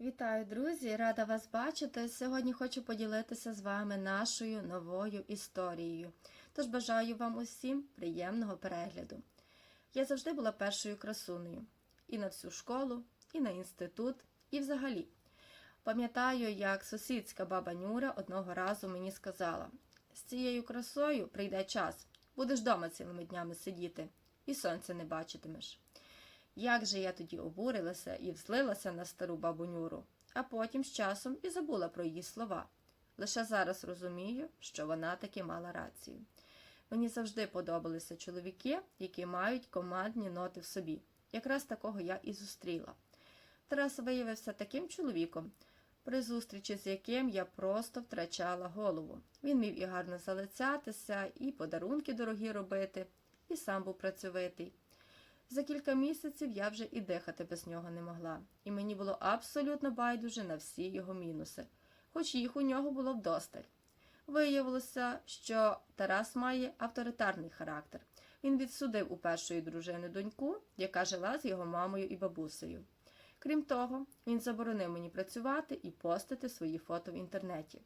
Вітаю, друзі! Рада вас бачити. Сьогодні хочу поділитися з вами нашою новою історією. Тож бажаю вам усім приємного перегляду. Я завжди була першою красунею і на всю школу, і на інститут, і взагалі. Пам'ятаю, як сусідська баба Нюра одного разу мені сказала: з цією красою прийде час, будеш вдома цілими днями сидіти, і сонця не бачитимеш. Як же я тоді обурилася і взлилася на стару бабу Нюру, а потім з часом і забула про її слова. Лише зараз розумію, що вона таки мала рацію. Мені завжди подобалися чоловіки, які мають командні ноти в собі. Якраз такого я і зустріла. Тарас виявився таким чоловіком, при зустрічі з яким я просто втрачала голову. Він міг і гарно залицятися, і подарунки дорогі робити, і сам був працьовитий. За кілька місяців я вже і дихати без нього не могла, і мені було абсолютно байдуже на всі його мінуси, хоч їх у нього було вдосталь. Виявилося, що Тарас має авторитарний характер. Він відсудив у першої дружини доньку, яка жила з його мамою і бабусею. Крім того, він заборонив мені працювати і постити свої фото в інтернеті.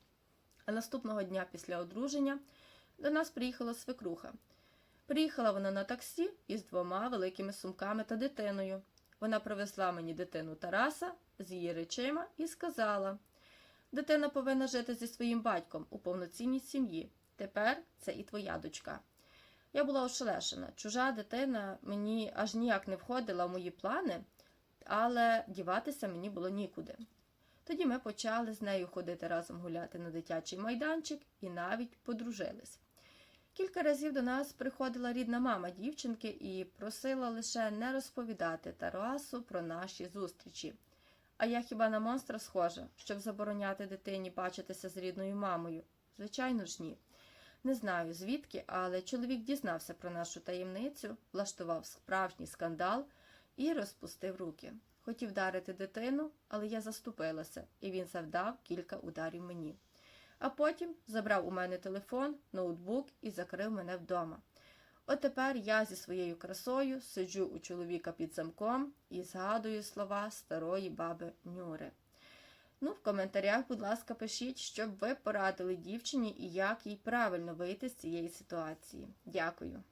А наступного дня після одруження до нас приїхала свекруха. Приїхала вона на таксі із двома великими сумками та дитиною. Вона привезла мені дитину Тараса з її речима і сказала: дитина повинна жити зі своїм батьком у повноцінній сім'ї. Тепер це і твоя дочка. Я була ошелешена. Чужа дитина мені аж ніяк не входила в мої плани, але діватися мені було нікуди. Тоді ми почали з нею ходити разом гуляти на дитячий майданчик і навіть подружились. Кілька разів до нас приходила рідна мама дівчинки і просила лише не розповідати Тарасу про наші зустрічі. А я хіба на монстра схожа, щоб забороняти дитині бачитися з рідною мамою? Звичайно ж, ні. Не знаю звідки, але чоловік дізнався про нашу таємницю, влаштував справжній скандал і розпустив руки. Хотів вдарити дитину, але я заступилася, і він завдав кілька ударів мені а потім забрав у мене телефон, ноутбук і закрив мене вдома. От тепер я зі своєю красою сиджу у чоловіка під замком і згадую слова старої баби Нюри. Ну, в коментарях, будь ласка, пишіть, щоб ви порадили дівчині і як їй правильно вийти з цієї ситуації. Дякую.